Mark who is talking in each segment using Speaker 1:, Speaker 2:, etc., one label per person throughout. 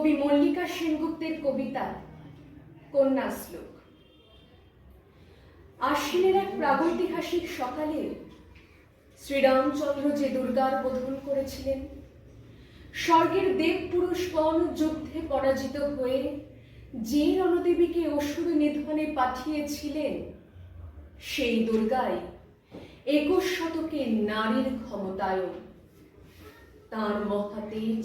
Speaker 1: কবি মল্লিকা সেনগুপ্তের কবিতা কন্যা শ্লোক আশ্বিনের এক প্রাগৈতিহাসিক সকালে শ্রীরামচন্দ্র যে দুর্গার বোধন করেছিলেন, স্বর্গের দেব পুরুষগণ যুদ্ধে পরাজিত হয়ে যে রণদেবীকে অসুর নিধনে পাঠিয়েছিলেন, সেই দুর্গাই একুশ শতকে নারীর ক্ষমতায়ন। তার মহাতেজ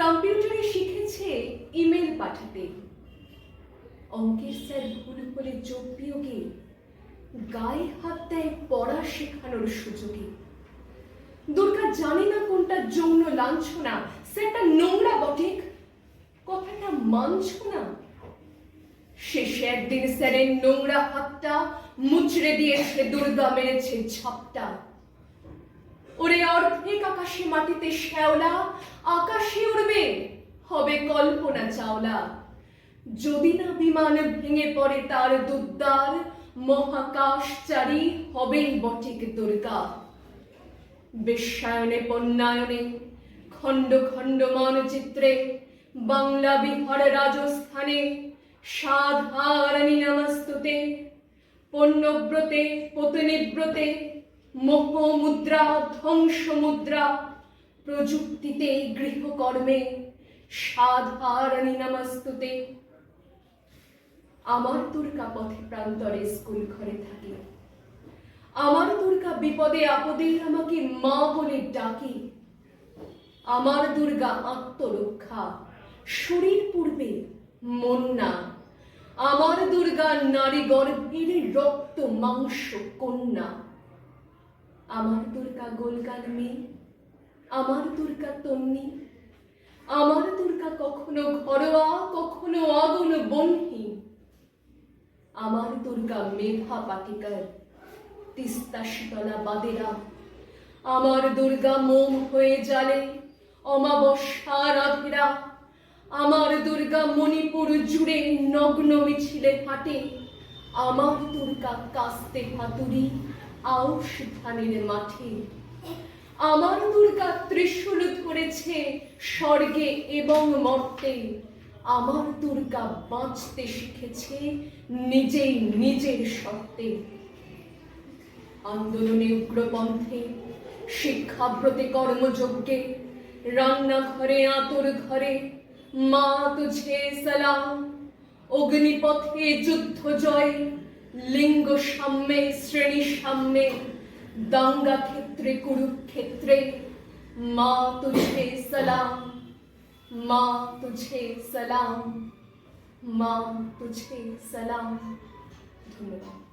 Speaker 1: কম্পিউটারে শিখেছে ইমেল পাঠাতে। অঙ্কের স্যার ভুল হলে যোগ বিয়োগে গায়ে হাত দেয় পড়া শেখানোর সুযোগে। দুর্গা জানে না কোনটা যৌন লাঞ্ছনা, সেটা নোংরা বটেক কথাটা মানছ না? শেষে একদিন স্যারের নোংরা হাতটা মুচড়ে দিয়ে দিয়েছে, দুর্গা মেরেছে ঝাপটা। ওরে অর্ধেক আকাশে মাটিতে শ্যাওলা, আকাশে হবে কল্পনা চাওলা। যদি না বিমান ভেঙে পড়ে তার দুদ্দার মহাকাশ চারি হবেই বটিক দুর্গা। বিশ্বায়নে, পণ্যায়নে, খণ্ড খণ্ড মানচিত্রে, বাংলা বিহার রাজস্থানে সাধারণী নমস্তুতে পণ্যব্রতে পতনিব্রতে মোহ মুদ্রা ধ্বংস মুদ্রা প্রযুক্তিতে গৃহকর্মে সাধারণী নমস্তুতে। আমার দুর্গা পথে প্রান্তরে স্কুল ঘরে থাকে। আমার দুর্গা বিপদে আপদে আমাকে মা বলে ডাকে। আমার দুর্গা আত্মরক্ষা। শরীর পূর্বে মন না আমার দুর্গা নারী গর্ভের রক্ত মাংস কন্যা। আমার দুর্গা গোলগাল মেয়ে। আমার দুর্গা তন্নি। আমার দুর্গা কখনো ঘরোয়া, কখনো আগুন বন্যী আমার দুর্গা মেধা পাটিকার, তিস্তা শীতলা বাদেরা। আমার দুর্গা মোম হয়ে জালে অমাবস্যা রাধেরা। আমার দুর্গা মণিপুর জুড়ে নগ্ন মিছিলে হাঁটে আমার দুর্গা কাস্তে হাতুড়ি আউশ ধানের মাঠে। আমার দুর্গা ত্রিশূল ধরেছে স্বর্গে এবং মর্তে। আমার দুর্গা বাঁচতে শিখেছে নিজেই নিজের সত্ত্বে আন্দোলনে উগ্রপন্থে, শিক্ষাব্রতে কর্মযজ্ঞে, রান্নাঘরে আতর ঘরে মা তুঝে সালাম। অগ্নিপথে যুদ্ধ জয়, লিঙ্গ সাম্যে, শ্রেণি সাম্যে দাঙ্গা ক্ষেত্রে কুরুক্ষেত্রে মা তুঝে সালাম মা তুঝে সালাম মা তুঝে সালাম ধন্যবাদ